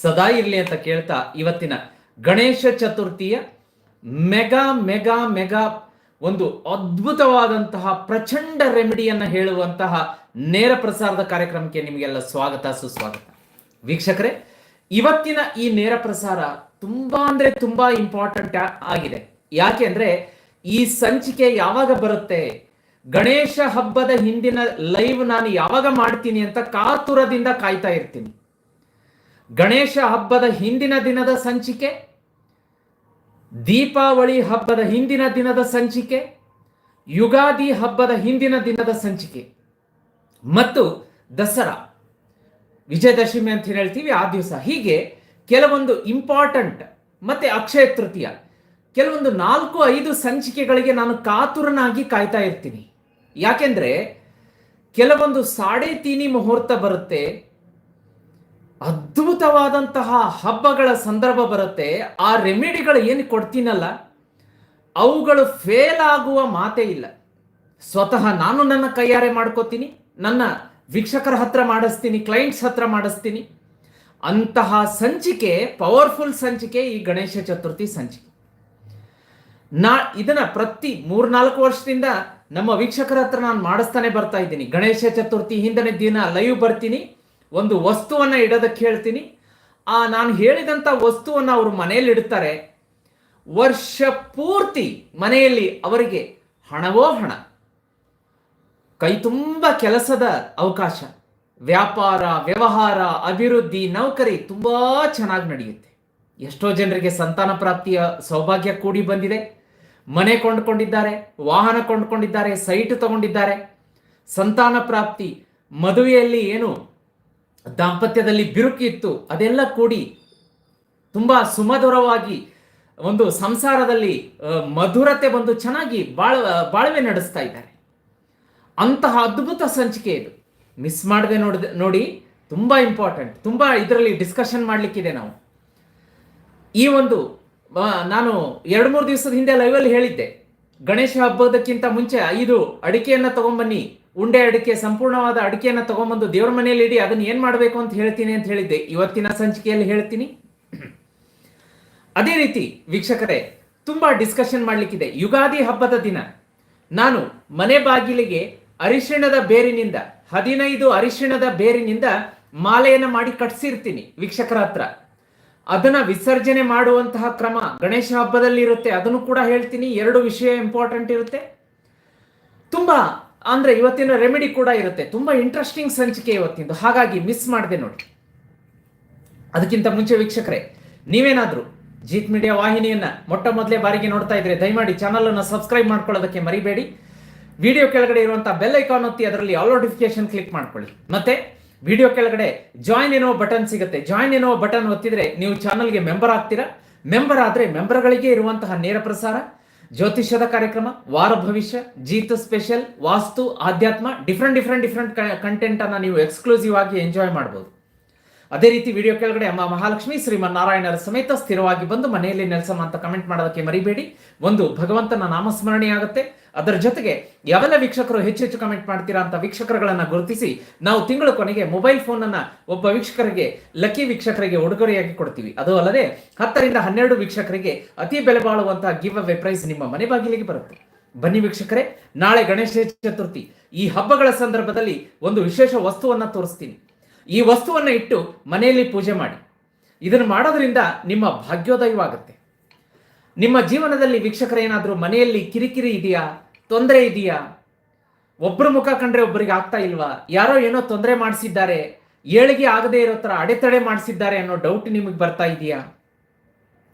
ಸದಾ ಇರಲಿ ಅಂತ ಕೇಳ್ತಾ ಇವತ್ತಿನ ಗಣೇಶ ಚತುರ್ಥಿಯ ಮೆಗಾ ಮೆಗಾ ಮೆಗಾ ಒಂದು ಅದ್ಭುತವಾದಂತಹ ಪ್ರಚಂಡ ರೆಮಿಡಿಯನ್ನು ಹೇಳುವಂತಹ ನೇರ ಪ್ರಸಾರದ ಕಾರ್ಯಕ್ರಮಕ್ಕೆ ನಿಮಗೆಲ್ಲ ಸ್ವಾಗತ, ಸುಸ್ವಾಗತ. ವೀಕ್ಷಕರೇ, ಇವತ್ತಿನ ಈ ನೇರ ಪ್ರಸಾರ ತುಂಬಾ ಅಂದ್ರೆ ತುಂಬಾ ಇಂಪಾರ್ಟೆಂಟ್ ಆಗಿದೆ. ಯಾಕೆ ಅಂದ್ರೆ ಈ ಸಂಚಿಕೆ ಯಾವಾಗ ಬರುತ್ತೆ? ಗಣೇಶ ಹಬ್ಬದ ಹಿಂದಿನ ಲೈವ್ ನಾನು ಯಾವಾಗ ಮಾಡ್ತೀನಿ ಅಂತ ಕಾತುರದಿಂದ ಕಾಯ್ತಾ ಇರ್ತೀನಿ. ಗಣೇಶ ಹಬ್ಬದ ಹಿಂದಿನ ದಿನದ ಸಂಚಿಕೆ, ದೀಪಾವಳಿ ಹಬ್ಬದ ಹಿಂದಿನ ದಿನದ ಸಂಚಿಕೆ, ಯುಗಾದಿ ಹಬ್ಬದ ಹಿಂದಿನ ದಿನದ ಸಂಚಿಕೆ ಮತ್ತು ದಸರಾ. ವಿಜಯದಶಮಿ ಅಂತ ಹೇಳ್ತೀವಿ? ಆ ದಿವಸ. ಹೀಗೆ ಕೆಲವೊಂದು ಇಂಪಾರ್ಟೆಂಟ್ ಮತ್ತೆ ಅಕ್ಷಯ ತೃತೀಯ, ಕೆಲವೊಂದು ನಾಲ್ಕು ಐದು ಸಂಚಿಕೆಗಳಿಗೆ ನಾನು ಕಾತುರನಾಗಿ ಕಾಯ್ತಾ ಇರ್ತೀನಿ. ಯಾಕೆಂದ್ರೆ ಕೆಲವೊಂದು ಸಾಡೆ ತೀನಿ ಮುಹೂರ್ತ ಬರುತ್ತೆ ಅದ್ಭುತವಾದಂತಹ ಹಬ್ಬಗಳ ಸಂದರ್ಭ ಬರುತ್ತೆ. ಆ ರೆಮಿಡಿಗಳು ಏನು ಕೊಡ್ತೀನಲ್ಲ? ಅವುಗಳು ಫೇಲ್ ಆಗುವ ಮಾತೇ ಇಲ್ಲ. ಸ್ವತಃ ನಾನು ನನ್ನ ಕೈಯಾರೆ ಮಾಡ್ಕೋತೀನಿ, ನನ್ನ ವೀಕ್ಷಕರ ಹತ್ರ ಮಾಡಿಸ್ತೀನಿ ಕ್ಲೈಂಟ್ಸ್ ಹತ್ರ ಮಾಡಿಸ್ತೀನಿ. ಅಂತಹ ಸಂಚಿಕೆ ಪವರ್ಫುಲ್ ಸಂಚಿಕೆ ಈ ಗಣೇಶ ಚತುರ್ಥಿ ಸಂಚಿಕೆ. ನಾ ಇದನ್ನ ಪ್ರತಿ ಮೂರ್ನಾಲ್ಕು ವರ್ಷದಿಂದ ನಮ್ಮ ವೀಕ್ಷಕರ ಹತ್ರ ನಾನು ಮಾಡಿಸ್ತಾನೆ ಬರ್ತಾ ಇದ್ದೀನಿ. ಗಣೇಶ ಚತುರ್ಥಿ ಹಿಂದನೇ ದಿನ ಲೈವ್ ಬರ್ತೀನಿ. ಒಂದು ವಸ್ತುವನ್ನು ಇಡೋದಕ್ಕೆ ಹೇಳ್ತೀನಿ. ಆ, ನಾನು ಹೇಳಿದಂಥ ವಸ್ತುವನ್ನು ಅವರು ಮನೆಯಲ್ಲಿ ಇಡ್ತಾರೆ. ವರ್ಷ ಪೂರ್ತಿ ಮನೆಯಲ್ಲಿ ಅವರಿಗೆ ಹಣವೋ ಹಣ. ಕೈ ತುಂಬ ಕೆಲಸದ ಅವಕಾಶ. ವ್ಯಾಪಾರ, ವ್ಯವಹಾರ, ಅಭಿವೃದ್ಧಿ, ನೌಕರಿ ತುಂಬ ಚೆನ್ನಾಗಿ ನಡೆಯುತ್ತೆ. ಎಷ್ಟೋ ಜನರಿಗೆ ಸಂತಾನ ಪ್ರಾಪ್ತಿಯ ಸೌಭಾಗ್ಯ ಕೂಡಿ ಬಂದಿದೆ. ಮನೆ ಕೊಂಡ್ಕೊಂಡಿದ್ದಾರೆ, ವಾಹನ ಕೊಂಡ್ಕೊಂಡಿದ್ದಾರೆ, ಸೈಟ್ ತಗೊಂಡಿದ್ದಾರೆ. ಸಂತಾನ ಪ್ರಾಪ್ತಿ ಮದುವೆಯಲ್ಲಿ ಏನು ದಾಂಪತ್ಯದಲ್ಲಿ ಬಿರುಕಿತ್ತು ಅದೆಲ್ಲ ಕೂಡಿ ತುಂಬ ಸುಮಧುರವಾಗಿ ಒಂದು ಸಂಸಾರದಲ್ಲಿ ಮಧುರತೆ ಬಂದು ಚೆನ್ನಾಗಿ ಬಾಳ, ಬಾಳ್ವೆ ನಡೆಸ್ತಾ ಇದ್ದಾರೆ. ಅಂತಹ ಅದ್ಭುತ ಸಂಚಿಕೆ ಇದು. ಮಿಸ್ ಮಾಡದೆ ನೋಡಿದ, ನೋಡಿ, ತುಂಬ ಇಂಪಾರ್ಟೆಂಟ್ ತುಂಬ ಇದರಲ್ಲಿ ಡಿಸ್ಕಷನ್ ಮಾಡಲಿಕ್ಕಿದೆ ನಾವು. ಈ ಒಂದು ನಾನು ಎರಡು ಮೂರು ದಿವಸದ ಹಿಂದೆ ಲೈವಲ್ಲಿ ಹೇಳಿದ್ದೆ, ಗಣೇಶ ಹಬ್ಬದಕ್ಕಿಂತ ಮುಂಚೆ ಐದು ಅಡಿಕೆಯನ್ನು ತಗೊಂಬನ್ನಿ ಉಂಡೆ ಅಡಿಕೆ, ಸಂಪೂರ್ಣವಾದ ಅಡಿಕೆಯನ್ನು ತಗೊಂಬಂದು ದೇವ್ರ ಮನೆಯಲ್ಲಿ ಇಡಿ, ಅದನ್ನ ಏನ್ ಮಾಡಬೇಕು ಅಂತ ಹೇಳ್ತೀನಿ ಅಂತ ಹೇಳಿದ್ದೆ. ಇವತ್ತಿನ ಸಂಚಿಕೆಯಲ್ಲಿ ಹೇಳ್ತೀನಿ. ಅದೇ ರೀತಿ ವೀಕ್ಷಕರೇ, ತುಂಬಾ ಡಿಸ್ಕಷನ್ ಮಾಡ್ಲಿಕ್ಕಿದೆ. ಯುಗಾದಿ ಹಬ್ಬದ ದಿನ. ನಾನು ಮನೆ ಬಾಗಿಲಿಗೆ ಅರಿಶಿಣದ ಬೇರಿನಿಂದ, ಹದಿನೈದು ಅರಿಶಿಣದ ಬೇರಿನಿಂದ ಮಾಲೆಯನ್ನು ಮಾಡಿ ಕಟ್ಸಿರ್ತೀನಿ ವೀಕ್ಷಕರ ಹತ್ರ. ಅದನ್ನ ವಿಸರ್ಜನೆ ಮಾಡುವಂತಹ ಕ್ರಮ ಗಣೇಶ ಹಬ್ಬದಲ್ಲಿ ಇರುತ್ತೆ ಅದನ್ನು ಕೂಡ ಹೇಳ್ತೀನಿ. ಎರಡು ವಿಷಯ ಇಂಪಾರ್ಟೆಂಟ್ ಇರುತ್ತೆ. ತುಂಬಾ ಅಂದ್ರೆ ಇವತ್ತಿನ ರೆಮಿಡಿ ಕೂಡ ಇರುತ್ತೆ. ತುಂಬಾ ಇಂಟ್ರೆಸ್ಟಿಂಗ್ ಸಂಚಿಕೆ ಇವತ್ತಿಂದು. ಹಾಗಾಗಿ ಮಿಸ್ ಮಾಡಿದೆ ನೋಡಿ. ಅದಕ್ಕಿಂತ ಮುಂಚೆ ವೀಕ್ಷಕರೇ, ನೀವೇನಾದ್ರೂ ಜೀತ್ ಮೀಡಿಯಾ ವಾಹಿನಿಯನ್ನ ಮೊಟ್ಟ ಮೊದಲೇ ಬಾರಿಗೆ ನೋಡ್ತಾ ಇದ್ರೆ ದಯಮಾಡಿ ಚಾನಲ್ ಅನ್ನು ಸಬ್ಸ್ಕ್ರೈಬ್ ಮಾಡ್ಕೊಳ್ಳೋದಕ್ಕೆ ಮರಿಬೇಡಿ. ವಿಡಿಯೋ ಕೆಳಗಡೆ ಇರುವಂತಹ ಬೆಲ್ ಐಕಾನ್ ಒತ್ತಿ ಅದರಲ್ಲಿ ಆಲ್ ನೋಟಿಫಿಕೇಶನ್ ಕ್ಲಿಕ್ ಮಾಡ್ಕೊಳ್ಳಿ. ಮತ್ತೆ ವಿಡಿಯೋ ಕೆಳಗಡೆ ಜಾಯಿನ್ ಏನೋ ಬಟನ್ ಸಿಗುತ್ತೆ. ಜಾಯಿನ್ ಏನೋ ಬಟನ್ ಒತ್ತಿದ್ರೆ ನೀವು ಚಾನಲ್ಗೆ ಮೆಂಬರ್ ಆಗ್ತೀರಾ? ಮೆಂಬರ್ ಆದ್ರೆ ಮೆಂಬರ್ಗಳಿಗೆ ಇರುವಂತಹ ನೇರ ಪ್ರಸಾರ. ಜ್ಯೋತಿಷ್ಯದ ಕಾರ್ಯಕ್ರಮ, ವಾರ ಭವಿಷ್ಯ, ಜೀತ ಸ್ಪೆಷಲ್ ವಾಸ್ತು, ಆಧ್ಯಾತ್ಮ ಡಿಫ್ರೆಂಟ್ ಡಿಫ್ರೆಂಟ್ ಡಿಫ್ರೆಂಟ್ ಕಂಟೆಂಟ್ ಅನ್ನ ನೀವು ಎಕ್ಸ್ಕ್ಲೂಸಿವ್ ಆಗಿ ಎಂಜಾಯ್ ಮಾಡಬಹುದು ಅದೇ ರೀತಿ ವಿಡಿಯೋ ಕೆಳಗಡೆ ಅಮ್ಮ ಮಹಾಲಕ್ಷ್ಮಿ ಶ್ರೀಮನ್ನಾರಾಯಣರ ಸಮೇತ ಸ್ಥಿರವಾಗಿ ಬಂದು ಮನೆಯಲ್ಲಿ ನೆಲೆಸಮ ಅಂತ ಕಮೆಂಟ್ ಮಾಡೋದಕ್ಕೆ ಮರಿಬೇಡಿ. ಒಂದು ಭಗವಂತನ ನಾಮಸ್ಮರಣೆ ಆಗುತ್ತೆ. ಅದರ ಜೊತೆಗೆ ಯಾವೆಲ್ಲ ವೀಕ್ಷಕರು ಹೆಚ್ಚು ಹೆಚ್ಚು ಕಮೆಂಟ್ ಮಾಡ್ತೀರಾ ಅಂತ ವೀಕ್ಷಕರುಗಳನ್ನ ಗುರುತಿಸಿ ನಾವು ತಿಂಗಳ ಕೊನೆಗೆ ಮೊಬೈಲ್ ಫೋನ್ ಅನ್ನ ಒಬ್ಬ ವೀಕ್ಷಕರಿಗೆ ಲಕ್ಕಿ ವೀಕ್ಷಕರಿಗೆ ಉಡುಗೊರೆಯಾಗಿ ಕೊಡ್ತೀವಿ. ಅದು ಅಲ್ಲದೆ ಹತ್ತರಿಂದ ಹನ್ನೆರಡು ವೀಕ್ಷಕರಿಗೆ ಅತಿ ಬೆಲೆ ಬಾಳುವಂತಹ ಗಿವ್ ಅವೇ ಪ್ರೈಸ್ ನಿಮ್ಮ ಮನೆ ಬಾಗಿಲಿಗೆ ಬರುತ್ತೆ. ಬನ್ನಿ ವೀಕ್ಷಕರೇ, ನಾಳೆ ಗಣೇಶ ಚತುರ್ಥಿ. ಈ ಹಬ್ಬಗಳ ಸಂದರ್ಭದಲ್ಲಿ ಒಂದು ವಿಶೇಷ ವಸ್ತುವನ್ನ ತೋರಿಸ್ತೀನಿ. ಈ ವಸ್ತುವನ್ನ ಇಟ್ಟು ಮನೆಯಲ್ಲಿ ಪೂಜೆ ಮಾಡಿ. ಇದನ್ನು ಮಾಡೋದ್ರಿಂದ ನಿಮ್ಮ ಭಾಗ್ಯೋದಯವಾಗುತ್ತೆ. ನಿಮ್ಮ ಜೀವನದಲ್ಲಿ ವೀಕ್ಷಕರೇನಾದರೂ ಮನೆಯಲ್ಲಿ ಕಿರಿಕಿರಿ ಇದೆಯಾ? ತೊಂದರೆ ಇದೆಯಾ? ಒಬ್ಬರ ಮುಖ ಕಂಡ್ರೆ ಒಬ್ಬರಿಗೆ ಆಗ್ತಾ ಇಲ್ವಾ? ಯಾರೋ ಏನೋ ತೊಂದರೆ ಮಾಡಿಸಿದ್ದಾರೆ, ಏಳಿಗೆ ಆಗದೆ ಇರೋ ಥರ ಅಡೆತಡೆ ಮಾಡಿಸಿದ್ದಾರೆ ಅನ್ನೋ ಡೌಟ್ ನಿಮಗೆ ಬರ್ತಾ ಇದೆಯಾ?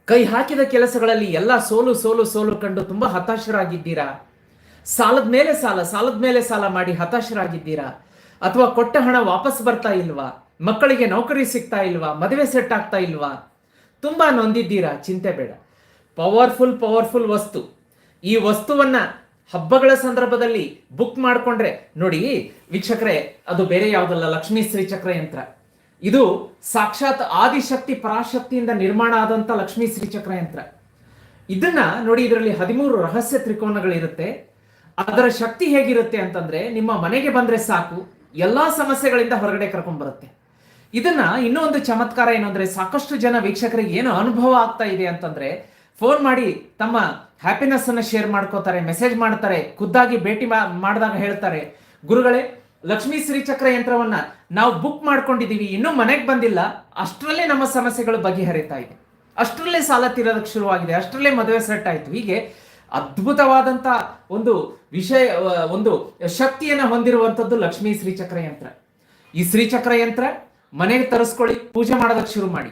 ಕೈ ಹಾಕಿದ ಕೆಲಸಗಳಲ್ಲಿ ಎಲ್ಲ ಸೋಲು ಸೋಲು ಸೋಲು ಕಂಡು ತುಂಬ ಹತಾಶರಾಗಿದ್ದೀರಾ? ಸಾಲದ ಮೇಲೆ ಸಾಲ, ಸಾಲದ ಮೇಲೆ ಸಾಲ ಮಾಡಿ ಹತಾಶರಾಗಿದ್ದೀರಾ? ಅಥವಾ ಕೊಟ್ಟ ಹಣ ವಾಪಸ್ ಬರ್ತಾ ಇಲ್ವಾ? ಮಕ್ಕಳಿಗೆ ನೌಕರಿ ಸಿಗ್ತಾ ಇಲ್ವಾ? ಮದುವೆ ಸೆಟ್ ಆಗ್ತಾ ಇಲ್ವಾ? ತುಂಬಾ ನೊಂದಿದ್ದೀರಾ? ಚಿಂತೆ ಬೇಡ. ಪವರ್ಫುಲ್ ಪವರ್ಫುಲ್ ವಸ್ತು. ಈ ವಸ್ತುವನ್ನ ಹಬ್ಬಗಳ ಸಂದರ್ಭದಲ್ಲಿ ಬುಕ್ ಮಾಡಿಕೊಂಡ್ರೆ, ನೋಡಿ, ವೀಕ್ಷಕರೇ, ಅದು ಬೇರೆ ಯಾವುದಲ್ಲ, ಲಕ್ಷ್ಮೀ ಶ್ರೀಚಕ್ರ ಯಂತ್ರ ಇದು ಸಾಕ್ಷಾತ್ ಆದಿಶಕ್ತಿ ಪರಾಶಕ್ತಿಯಿಂದ ನಿರ್ಮಾಣ ಆದಂತ ಲಕ್ಷ್ಮೀ ಶ್ರೀಚಕ್ರ ಯಂತ್ರ ಇದನ್ನ ನೋಡಿ, ಇದರಲ್ಲಿ ಹದಿಮೂರು ರಹಸ್ಯ ತ್ರಿಕೋನಗಳಿರುತ್ತೆ. ಅದರ ಶಕ್ತಿ ಹೇಗಿರುತ್ತೆ ಅಂತಂದ್ರೆ, ನಿಮ್ಮ ಮನೆಗೆ ಬಂದ್ರೆ ಸಾಕು. ಎಲ್ಲಾ ಸಮಸ್ಯೆಗಳಿಂದ ಹೊರಗಡೆ ಕರ್ಕೊಂಡ್ ಬರುತ್ತೆ. ಇದನ್ನ ಇನ್ನೂ ಒಂದು ಚಮತ್ಕಾರ ಏನು ಅಂದ್ರೆ ಸಾಕಷ್ಟು ಜನ ವೀಕ್ಷಕರಿಗೆ ಏನು ಅನುಭವ ಆಗ್ತಾ ಇದೆ ಅಂತಂದ್ರೆ ಫೋನ್ ಮಾಡಿ ತಮ್ಮ ಹ್ಯಾಪಿನೆಸ್ ಅನ್ನ ಶೇರ್ ಮಾಡ್ಕೋತಾರೆ ಮೆಸೇಜ್ ಮಾಡ್ತಾರೆ, ಖುದ್ದಾಗಿ ಭೇಟಿ ಮಾಡಿದಾಗ ಹೇಳ್ತಾರೆ, ಗುರುಗಳೇ, ಲಕ್ಷ್ಮೀ ಶ್ರೀಚಕ್ರ ಯಂತ್ರವನ್ನ ನಾವು ಬುಕ್ ಮಾಡ್ಕೊಂಡಿದೀವಿ, ಇನ್ನೂ ಮನೆಗೆ ಬಂದಿಲ್ಲ, ಅಷ್ಟರಲ್ಲೇ ನಮ್ಮ ಸಮಸ್ಯೆಗಳು ಬಗೆಹರಿತಾ ಇದೆ. ಅಷ್ಟರಲ್ಲೇ ಸಾಲ ತೀರೋದಕ್ಕೆ ಶುರುವಾಗಿದೆ, ಅಷ್ಟರಲ್ಲೇ ಮದುವೆ ಸೆಟ್ ಆಯ್ತು. ಹೀಗೆ ಅದ್ಭುತವಾದಂತ ಒಂದು ವಿಷಯ ಒಂದು ಶಕ್ತಿಯನ್ನು ಹೊಂದಿರುವಂಥದ್ದು ಲಕ್ಷ್ಮೀ ಶ್ರೀಚಕ್ರ ಯಂತ್ರ. ಈ ಶ್ರೀಚಕ್ರ ಯಂತ್ರ ಮನೆಗೆ ತರಿಸ್ಕೊಳ್ಳಿ, ಪೂಜೆ ಮಾಡೋದಕ್ಕೆ ಶುರು ಮಾಡಿ.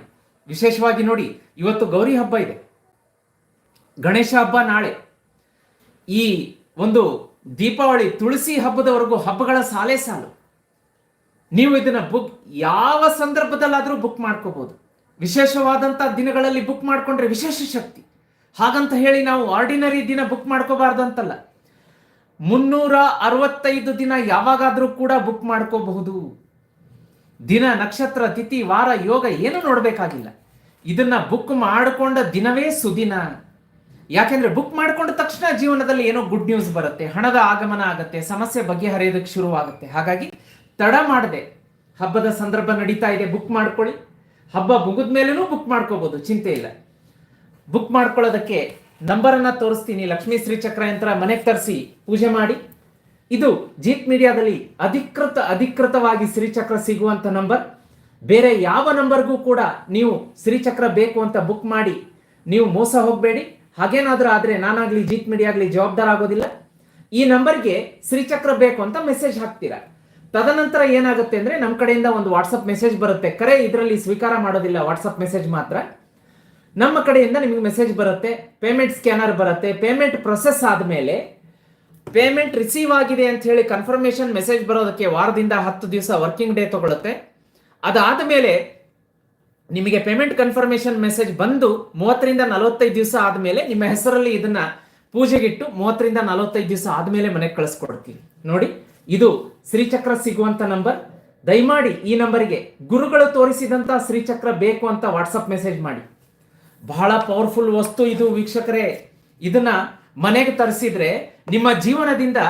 ವಿಶೇಷವಾಗಿ ನೋಡಿ, ಇವತ್ತು ಗೌರಿ ಹಬ್ಬ ಇದೆ. ಗಣೇಶ ಹಬ್ಬ ನಾಳೆ. ಈ ಒಂದು ದೀಪಾವಳಿ ತುಳಸಿ ಹಬ್ಬದವರೆಗೂ ಹಬ್ಬಗಳ ಸಾಲೆ ಸಾಲು. ನೀವು ಇದನ್ನ ಬುಕ್, ಯಾವ ಸಂದರ್ಭದಲ್ಲಾದರೂ ಬುಕ್ ಮಾಡ್ಕೋಬಹುದು ವಿಶೇಷವಾದಂಥ ದಿನಗಳಲ್ಲಿ ಬುಕ್ ಮಾಡಿಕೊಂಡ್ರೆ ವಿಶೇಷ ಶಕ್ತಿ. ಹಾಗಂತ ಹೇಳಿ ನಾವು ಆರ್ಡಿನರಿ ದಿನ ಬುಕ್ ಮಾಡ್ಕೋಬಾರ್ದು ಅಂತಲ್ಲ. ಮುನ್ನೂರ ಅರವತ್ತೈದು ದಿನ ಯಾವಾಗಾದರೂ ಕೂಡ ಬುಕ್ ಮಾಡ್ಕೋಬಹುದು. ದಿನ, ನಕ್ಷತ್ರ, ತಿಥಿ, ವಾರ, ಯೋಗ ಏನು ನೋಡಬೇಕಾಗಿಲ್ಲ. ಇದನ್ನ ಬುಕ್ ಮಾಡಿಕೊಂಡ ದಿನವೇ ಸುದಿನ. ಯಾಕೆಂದ್ರೆ ಬುಕ್ ಮಾಡಿಕೊಂಡ ತಕ್ಷಣ ಜೀವನದಲ್ಲಿ ಏನೋ ಗುಡ್ ನ್ಯೂಸ್ ಬರುತ್ತೆ, ಹಣದ ಆಗಮನ ಆಗುತ್ತೆ, ಸಮಸ್ಯೆ ಬಗೆಹರಿಯೋದಕ್ಕೆ ಶುರುವಾಗುತ್ತೆ. ಹಾಗಾಗಿ ತಡ ಮಾಡದೆ. ಹಬ್ಬದ ಸಂದರ್ಭ ನಡೀತಾ ಇದೆ ಬುಕ್ ಮಾಡ್ಕೊಳ್ಳಿ. ಹಬ್ಬ ಮುಗಿದ ಮೇಲೂ ಬುಕ್ ಮಾಡ್ಕೋಬಹುದು, ಚಿಂತೆ ಇಲ್ಲ. ಬುಕ್ ಮಾಡ್ಕೊಳ್ಳೋದಕ್ಕೆ ನಂಬರನ್ನು ತೋರಿಸ್ತೀನಿ. ಲಕ್ಷ್ಮೀ ಶ್ರೀಚಕ್ರ ಯಂತ್ರ ಮನೆಗೆ ತರಿಸಿ ಪೂಜೆ ಮಾಡಿ. ಇದು ಜೀತ್ ಮೀಡಿಯಾದಲ್ಲಿ ಅಧಿಕೃತ ಅಧಿಕೃತವಾಗಿ ಶ್ರೀಚಕ್ರ ಸಿಗುವಂತ ನಂಬರ್ ಬೇರೆ ಯಾವ ನಂಬರ್ಗೂ ಕೂಡ ನೀವು ಶ್ರೀಚಕ್ರ ಬೇಕು ಅಂತ ಬುಕ್ ಮಾಡಿ, ನೀವು ಮೋಸ ಹೋಗಬೇಡಿ. ಹಾಗೇನಾದರೂ ಆದರೆ ನಾನಾಗಲಿ ಜೀತ್ ಮೀಡಿಯಾಗಲಿ ಜವಾಬ್ದಾರ ಆಗೋದಿಲ್ಲ. ಈ ನಂಬರ್ಗೆ ಶ್ರೀಚಕ್ರ ಬೇಕು ಅಂತ ಮೆಸೇಜ್ ಹಾಕ್ತೀರಾ? ತದನಂತರ ಏನಾಗುತ್ತೆ ಅಂದ್ರೆ ನಮ್ಮ ಕಡೆಯಿಂದ ಒಂದು ವಾಟ್ಸಪ್ ಮೆಸೇಜ್ ಬರುತ್ತೆ. ಕರೆ, ಇದರಲ್ಲಿ ಸ್ವೀಕಾರ ಮಾಡೋದಿಲ್ಲ. ವಾಟ್ಸಪ್ ಮೆಸೇಜ್ ಮಾತ್ರ. ನಮ್ಮ ಕಡೆಯಿಂದ ನಿಮಗೆ ಮೆಸೇಜ್ ಬರುತ್ತೆ ಪೇಮೆಂಟ್ ಸ್ಕ್ಯಾನರ್ ಬರುತ್ತೆ ಪೇಮೆಂಟ್ ಪ್ರೊಸೆಸ್ ಆದಮೇಲೆ ಪೇಮೆಂಟ್ ರಿಸೀವ್ ಆಗಿದೆ ಅಂತ ಹೇಳಿ ಕನ್ಫರ್ಮೇಶನ್ ಮೆಸೇಜ್ ಬರೋದಕ್ಕೆ ವಾರದಿಂದ ಹತ್ತು ದಿವಸ ವರ್ಕಿಂಗ್ ಡೇ ತಗೊಳುತ್ತೆ. ಅದಾದ ಮೇಲೆ ನಿಮಗೆ ಪೇಮೆಂಟ್ ಕನ್ಫರ್ಮೇಶನ್ ಮೆಸೇಜ್ ಬಂದು ಮೂವತ್ತರಿಂದ ನಲವತ್ತೈದು ದಿವಸ ಆದಮೇಲೆ ನಿಮ್ಮ ಹೆಸರಲ್ಲಿ ಇದನ್ನ ಪೂಜೆಗಿಟ್ಟು ಮೂವತ್ತರಿಂದ ನಲವತ್ತೈದು ದಿವಸ ಆದಮೇಲೆ ಮನೆಗೆ ಕಳಿಸ್ಕೊಡ್ತೀವಿ ನೋಡಿ, ಇದು ಶ್ರೀಚಕ್ರ ಸಿಗುವಂತ ನಂಬರ್ ದಯಮಾಡಿ ಈ ನಂಬರ್ಗೆ ಗುರುಗಳು ತೋರಿಸಿದಂತ ಶ್ರೀಚಕ್ರ ಬೇಕು ಅಂತ ವಾಟ್ಸಪ್ ಮೆಸೇಜ್ ಮಾಡಿ. ಬಹಳ ಪವರ್ಫುಲ್ ವಸ್ತು ಇದು ವೀಕ್ಷಕರೇ. ಇದನ್ನ ಮನೆಗೆ ತರಿಸಿದ್ರೆ ನಿಮ್ಮ ಜೀವನದಿಂದ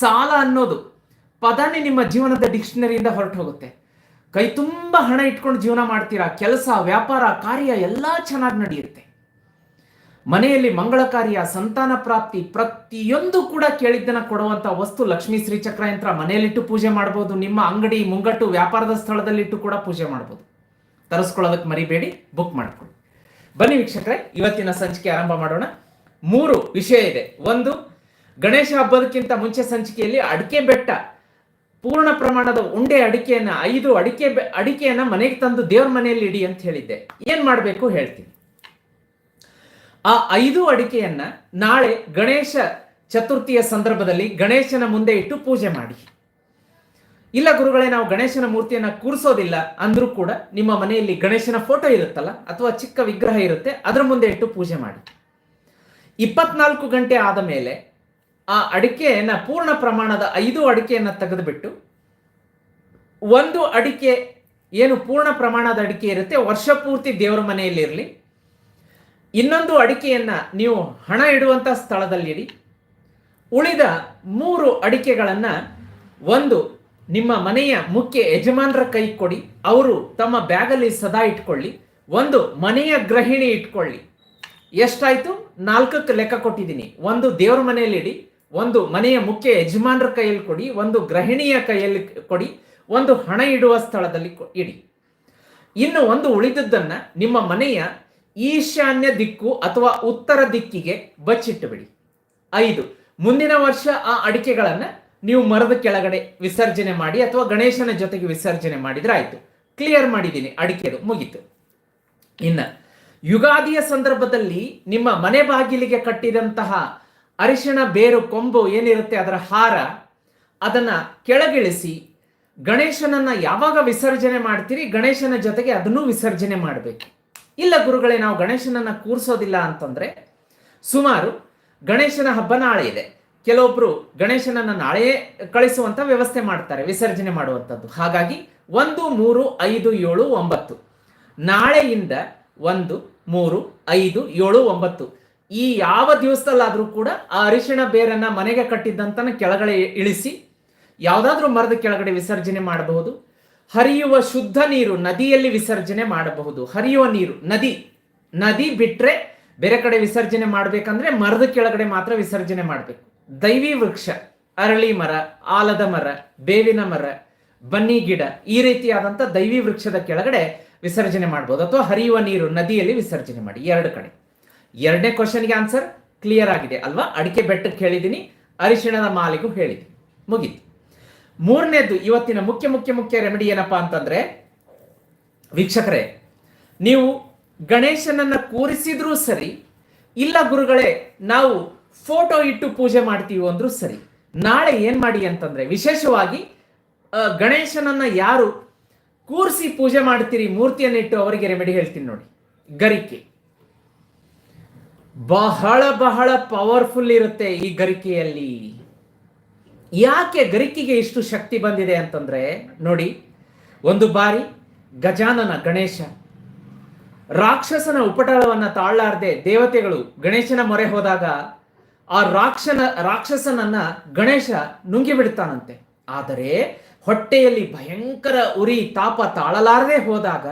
ಸಾಲ ಅನ್ನೋದು ಪದಾನೇ ನಿಮ್ಮ ಜೀವನದ ಡಿಕ್ಷನರಿಯಿಂದ ಹೊರಟು ಹೋಗುತ್ತೆ ಕೈ ತುಂಬ ಹಣ ಇಟ್ಕೊಂಡು ಜೀವನ ಮಾಡ್ತೀರಾ, ಕೆಲಸ, ವ್ಯಾಪಾರ, ಕಾರ್ಯ ಎಲ್ಲ ಚೆನ್ನಾಗಿ ನಡೆಯುತ್ತೆ. ಮನೆಯಲ್ಲಿ ಮಂಗಳ ಕಾರ್ಯ ಸಂತಾನ ಪ್ರಾಪ್ತಿ ಪ್ರತಿಯೊಂದು ಕೂಡ ಕೇಳಿದ್ದನ್ನ ಕೊಡುವಂತ ವಸ್ತು ಲಕ್ಷ್ಮೀ ಶ್ರೀಚಕ್ರ ಯಂತ್ರ ಮನೆಯಲ್ಲಿಟ್ಟು ಪೂಜೆ ಮಾಡಬಹುದು ನಿಮ್ಮ ಅಂಗಡಿ, ಮುಂಗಟ್ಟು ವ್ಯಾಪಾರದ ಸ್ಥಳದಲ್ಲಿಟ್ಟು ಕೂಡ ಪೂಜೆ ಮಾಡಬಹುದು ತರಿಸ್ಕೊಳ್ಳೋದಕ್ಕೆ ಮರಿಬೇಡಿ ಬುಕ್ ಮಾಡ್ಕೊಳ್ಳಿ ಬನ್ನಿ ವೀಕ್ಷಕರೇ, ಇವತ್ತಿನ ಸಂಚಿಕೆ ಆರಂಭ ಮಾಡೋಣ. ಮೂರು ವಿಷಯ ಇದೆ. ಒಂದು, ಗಣೇಶ ಹಬ್ಬದಕ್ಕಿಂತ ಮುಂಚೆ ಸಂಚಿಕೆಯಲ್ಲಿ ಅಡಿಕೆ ಬೆಟ್ಟ, ಪೂರ್ಣ ಪ್ರಮಾಣದ ಉಂಡೆ ಅಡಿಕೆಯನ್ನ, ಐದು ಅಡಿಕೆ ಅಡಿಕೆಯನ್ನ ಮನೆಗೆ ತಂದು ದೇವ್ರ ಮನೆಯಲ್ಲಿ ಇಡಿ ಅಂತ ಹೇಳಿದ್ದೆ. ಏನ್ ಮಾಡಬೇಕು ಹೇಳ್ತೀನಿ. ಆ ಐದು ಅಡಿಕೆಯನ್ನ ನಾಳೆ ಗಣೇಶ ಚತುರ್ಥಿಯ ಸಂದರ್ಭದಲ್ಲಿ ಗಣೇಶನ ಮುಂದೆ ಇಟ್ಟು ಪೂಜೆ ಮಾಡಿ. ಇಲ್ಲ ಗುರುಗಳೇ, ನಾವು ಗಣೇಶನ ಮೂರ್ತಿಯನ್ನ ಕೂರಿಸೋದಿಲ್ಲ ಅಂದ್ರೂ ಕೂಡ ನಿಮ್ಮ ಮನೆಯಲ್ಲಿ ಗಣೇಶನ ಫೋಟೋ ಇರುತ್ತಲ್ಲ, ಅಥವಾ ಚಿಕ್ಕ ವಿಗ್ರಹ ಇರುತ್ತೆ, ಅದರ ಮುಂದೆ ಇಟ್ಟು ಪೂಜೆ ಮಾಡಿ. ಇಪ್ಪತ್ನಾಲ್ಕು ಗಂಟೆ ಆದ ಮೇಲೆ ಆ ಅಡಿಕೆಯನ್ನ, ಪೂರ್ಣ ಪ್ರಮಾಣದ ಐದು ಅಡಿಕೆಯನ್ನ ತೆಗೆದುಬಿಟ್ಟು, ಒಂದು ಅಡಿಕೆ, ಏನು ಪೂರ್ಣ ಪ್ರಮಾಣದ ಅಡಿಕೆ ಇರುತ್ತೆ, ವರ್ಷ ಪೂರ್ತಿ ದೇವರ ಮನೆಯಲ್ಲಿ ಇರಲಿ. ಇನ್ನೊಂದು ಅಡಿಕೆಯನ್ನ ನೀವು ಹಣ ಇಡುವಂಥ ಸ್ಥಳದಲ್ಲಿಡಿ. ಉಳಿದ ಮೂರು ಅಡಿಕೆಗಳನ್ನು ಒಂದು ನಿಮ್ಮ ಮನೆಯ ಮುಖ್ಯ ಯಜಮಾನರ ಕೈ ಕೊಡಿ, ಅವರು ತಮ್ಮ ಬ್ಯಾಗಲ್ಲಿ ಸದಾ ಇಟ್ಕೊಳ್ಳಿ, ಒಂದು ಮನೆಯ ಗೃಹಿಣಿ ಇಟ್ಕೊಳ್ಳಿ. ಎಷ್ಟಾಯ್ತು? ನಾಲ್ಕಕ್ಕೆ ಲೆಕ್ಕ ಕೊಟ್ಟಿದ್ದೀನಿ. ಒಂದು ದೇವರ ಮನೆಯಲ್ಲಿ ಇಡಿ, ಒಂದು ಮನೆಯ ಮುಖ್ಯ ಯಜಮಾನರ ಕೈಯಲ್ಲಿ ಕೊಡಿ, ಒಂದು ಗೃಹಿಣಿಯ ಕೈಯಲ್ಲಿ ಕೊಡಿ, ಒಂದು ಹಣ ಇಡುವ ಸ್ಥಳದಲ್ಲಿ ಇಡಿ. ಇನ್ನು ಒಂದು ಉಳಿದದ್ದನ್ನು ನಿಮ್ಮ ಮನೆಯ ಈಶಾನ್ಯ ದಿಕ್ಕು ಅಥವಾ ಉತ್ತರ ದಿಕ್ಕಿಗೆ ಬಚ್ಚಿಟ್ಟು ಬಿಡಿ. ಐದು, ಮುಂದಿನ ವರ್ಷ ಆ ಅಡಿಕೆಗಳನ್ನ ನೀವು ಮರದ ಕೆಳಗಡೆ ವಿಸರ್ಜನೆ ಮಾಡಿ ಅಥವಾ ಗಣೇಶನ ಜೊತೆಗೆ ವಿಸರ್ಜನೆ ಮಾಡಿದ್ರೆ ಆಯಿತು. ಕ್ಲಿಯರ್ ಮಾಡಿದ್ದೀನಿ. ಅಡಿಕೆದು ಮುಗೀತು. ಇನ್ನ, ಯುಗಾದಿಯ ಸಂದರ್ಭದಲ್ಲಿ ನಿಮ್ಮ ಮನೆ ಬಾಗಿಲಿಗೆ ಕಟ್ಟಿದಂತಹ ಅರಿಶಿಣ, ಬೇರು, ಕೊಂಬು ಏನಿರುತ್ತೆ ಅದರ ಹಾರ, ಅದನ್ನ ಕೆಳಗಿಳಿಸಿ ಗಣೇಶನನ್ನ ಯಾವಾಗ ವಿಸರ್ಜನೆ ಮಾಡ್ತೀರಿ, ಗಣೇಶನ ಜೊತೆಗೆ ಅದನ್ನು ವಿಸರ್ಜನೆ ಮಾಡಬೇಕು. ಇಲ್ಲ ಗುರುಗಳೇ, ನಾವು ಗಣೇಶನನ್ನ ಕೂರಿಸೋದಿಲ್ಲ ಅಂತಂದ್ರೆ ಸುಮಾರು ಗಣೇಶನ ಹಬ್ಬ ನಾಳೆ ಇದೆ. ಕೆಲವೊಬ್ರು ಗಣೇಶನನ್ನ ನಾಳೆ ಕಳಿಸುವಂತ ವ್ಯವಸ್ಥೆ ಮಾಡ್ತಾರೆ, ವಿಸರ್ಜನೆ ಮಾಡುವಂಥದ್ದು. ಹಾಗಾಗಿ ಒಂದು, ಮೂರು, ಐದು, ಏಳು, ಒಂಬತ್ತು. ನಾಳೆಯಿಂದ ಒಂದು, ಮೂರು, ಐದು, ಏಳು, ಒಂಬತ್ತು. ಈ ಯಾವ ದಿವಸದಲ್ಲಾದರೂ ಕೂಡ ಆ ಅರಿಶಿಣ ಬೇರನ್ನ ಮನೆಗೆ ಕಟ್ಟಿದ್ದಂತನ ಕೆಳಗಡೆ ಇಳಿಸಿ, ಯಾವುದಾದ್ರೂ ಮರದ ಕೆಳಗಡೆ ವಿಸರ್ಜನೆ ಮಾಡಬಹುದು. ಹರಿಯುವ ಶುದ್ಧ ನೀರು ನದಿಯಲ್ಲಿ ವಿಸರ್ಜನೆ ಮಾಡಬಹುದು. ಹರಿಯುವ ನೀರು, ನದಿ ನದಿ ಬಿಟ್ರೆ ಬೇರೆ ಕಡೆ ವಿಸರ್ಜನೆ ಮಾಡ್ಬೇಕಂದ್ರೆ ಮರದ ಕೆಳಗಡೆ ಮಾತ್ರ ವಿಸರ್ಜನೆ ಮಾಡಬೇಕು. ದೈವಿ ವೃಕ್ಷ, ಅರಳಿ ಮರ, ಆಲದ ಮರ, ಬೇವಿನ ಮರ, ಬನ್ನಿ ಗಿಡ ಈ ರೀತಿಯಾದಂಥ ದೈವಿ ವೃಕ್ಷದ ಕೆಳಗಡೆ ವಿಸರ್ಜನೆ ಮಾಡ್ಬೋದು ಅಥವಾ ಹರಿಯುವ ನೀರು ನದಿಯಲ್ಲಿ ವಿಸರ್ಜನೆ ಮಾಡಿ. ಎರಡು ಕಡೆ. ಎರಡನೇ ಕ್ವಶನ್ಗೆ ಆನ್ಸರ್ ಕ್ಲಿಯರ್ ಆಗಿದೆ ಅಲ್ವಾ? ಅಡಿಕೆ ಬೆಟ್ಟಕ್ಕೆ ಹೇಳಿದ್ದೀನಿ ಅರಿಶಿಣದ ಮಾಲಿಗೂ ಹೇಳಿದ್ದೀನಿ. ಮುಗೀತು. ಮೂರನೇದು ಇವತ್ತಿನ ಮುಖ್ಯ ಮುಖ್ಯ ಮುಖ್ಯ ರೆಮಿಡಿ ಏನಪ್ಪಾ ಅಂತಂದ್ರೆ, ವೀಕ್ಷಕರೇ, ನೀವು ಗಣೇಶನನ್ನ ಕೂರಿಸಿದ್ರೂ ಸರಿ, ಇಲ್ಲ ಗುರುಗಳೇ, ನಾವು ಫೋಟೋ ಇಟ್ಟು ಪೂಜೆ ಮಾಡ್ತೀವಿ ಅಂದ್ರೂ ಸರಿ. ನಾಳೆ ಏನು ಮಾಡಿ ಅಂತಂದ್ರೆ ವಿಶೇಷವಾಗಿ ಗಣೇಶನನ್ನ ಯಾರು ಕೂರಿಸಿ ಪೂಜೆ ಮಾಡ್ತೀರಿ ಮೂರ್ತಿಯನ್ನಿಟ್ಟು ಅವರಿಗೆ ರೆಮಿಡಿ ಹೇಳ್ತೀನಿ ನೋಡಿ. ಗರಿಕೆ. ಬಹಳ ಬಹಳ ಪವರ್ಫುಲ್ ಇರುತ್ತೆ ಈ ಗರಿಕೆಯಲ್ಲಿ. ಯಾಕೆ ಗರಿಕೆಗೆ ಇಷ್ಟು ಶಕ್ತಿ ಬಂದಿದೆ ಅಂತಂದ್ರೆ, ನೋಡಿ, ಒಂದು ಬಾರಿ ಗಜಾನನ ಗಣೇಶ ರಾಕ್ಷಸನ ಉಪಟಳವನ್ನ ತಾಳಲಾರದೆ ದೇವತೆಗಳು ಗಣೇಶನ ಮೊರೆ ಹೋದಾಗ ಆ ರಾಕ್ಷನ, ರಾಕ್ಷಸನನ್ನ ಗಣೇಶ ನುಂಗಿ ಬಿಡ್ತಾನಂತೆ ಆದರೆ ಹೊಟ್ಟೆಯಲ್ಲಿ ಭಯಂಕರ ಉರಿ ತಾಪ ತಾಳಲಾರದೆ ಹೋದಾಗ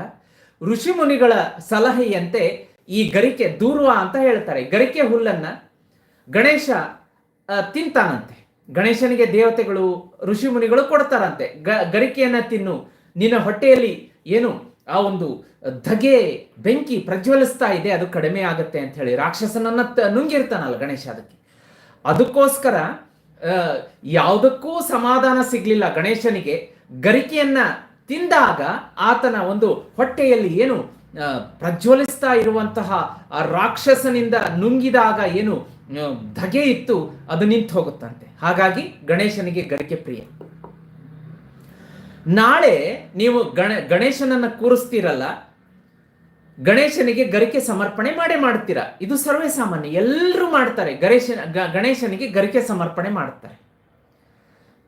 ಋಷಿ ಮುನಿಗಳ ಸಲಹೆಯಂತೆ ಈ ಗರಿಕೆ ದೂರ್ವ ಅಂತ ಹೇಳ್ತಾರೆ. ಗರಿಕೆ ಹುಲ್ಲನ್ನ ಗಣೇಶ ತಿಂತಾನಂತೆ. ಗಣೇಶನಿಗೆ ದೇವತೆಗಳು, ಋಷಿ ಮುನಿಗಳು ಕೊಡ್ತಾರಂತೆ. ಗ, ಗರಿಕೆಯನ್ನ ತಿನ್ನು. ನಿನ್ನ ಹೊಟ್ಟೆಯಲ್ಲಿ ಏನು, ಆ ಒಂದು ಧಗೆ, ಬೆಂಕಿ ಪ್ರಜ್ವಲಿಸ್ತಾ ಇದೆ, ಅದು ಕಡಿಮೆ ಆಗುತ್ತೆ ಅಂತ ಹೇಳಿ ರಾಕ್ಷಸನನ್ನ ನುಂಗಿರ್ತಾನಲ್ಲ ಗಣೇಶ ಅದಕ್ಕೆ. ಅದಕ್ಕೋಸ್ಕರ ಯಾವುದಕ್ಕೂ ಸಮಾಧಾನ ಸಿಗಲಿಲ್ಲ ಗಣೇಶನಿಗೆ. ಗರಿಕೆಯನ್ನ ತಿಂದಾಗ ಆತನ ಒಂದು ಹೊಟ್ಟೆಯಲ್ಲಿ ಏನು ಪ್ರಜ್ವಲಿಸ್ತಾ ಇರುವಂತಹ ಆ ರಾಕ್ಷಸನಿಂದ ನುಂಗಿದಾಗ ಏನು ಧಗೆ ಇತ್ತು, ಅದು ನಿಂತು ಹೋಗುತ್ತಂತೆ. ಹಾಗಾಗಿ ಗಣೇಶನಿಗೆ ಗರಿಕೆ ಪ್ರಿಯ. ನಾಳೆ ನೀವು ಗಣ, ಗಣೇಶನನ್ನ ಕೂರಿಸ್ತೀರಲ್ಲ ಗಣೇಶನಿಗೆ ಗರಿಕೆ ಸಮರ್ಪಣೆ ಮಾಡೇ ಮಾಡ್ತೀರಾ ಇದು ಸರ್ವೇ ಸಾಮಾನ್ಯ. ಎಲ್ಲರೂ ಮಾಡ್ತಾರೆ. ಗಣೇಶನ ಗಣೇಶನಿಗೆ ಗರಿಕೆ ಸಮರ್ಪಣೆ ಮಾಡ್ತಾರೆ